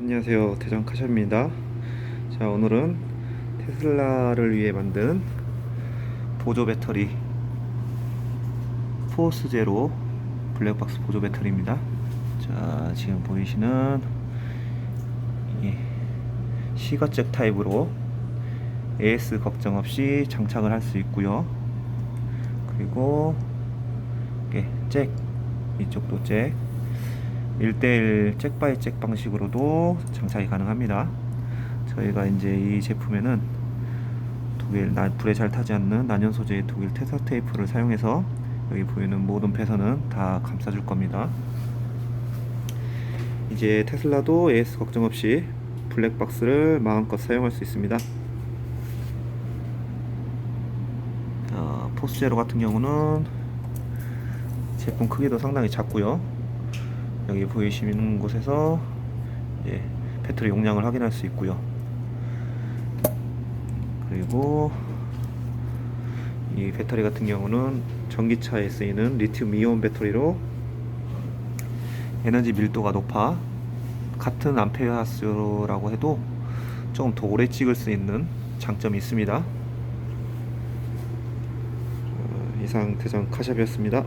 안녕하세요. 대전 카샵입니다. 자 오늘은 테슬라를 위해 만든 보조 배터리 포스 제로 블랙박스 보조 배터리입니다. 자 지금 보이시는 이 시거잭 타입으로 AS 걱정 없이 장착을 할 수 있고요. 그리고 이렇게 잭 이쪽도 잭 1대1 잭바이 잭 방식으로도 장착이 가능합니다. 저희가 이제 이 제품에는 독일 나, 불에 잘 타지 않는 난연 소재의 독일 테서 테이프를 사용해서 여기 보이는 모든 배선은 다 감싸줄 겁니다. 이제 테슬라도 AS 걱정 없이 블랙박스를 마음껏 사용할 수 있습니다. 어, 포스제로 같은 경우는 제품 크기도 상당히 작고요. 여기 보이시는 곳에서 이제 배터리 용량을 확인할 수 있고요. 그리고 이 배터리 같은 경우는 전기차에 쓰이는 리튬 이온 배터리로 에너지 밀도가 높아 같은 암페어 수라고 해도 조금 더 오래 찍을 수 있는 장점이 있습니다. 어, 이상 대전 카샵이었습니다.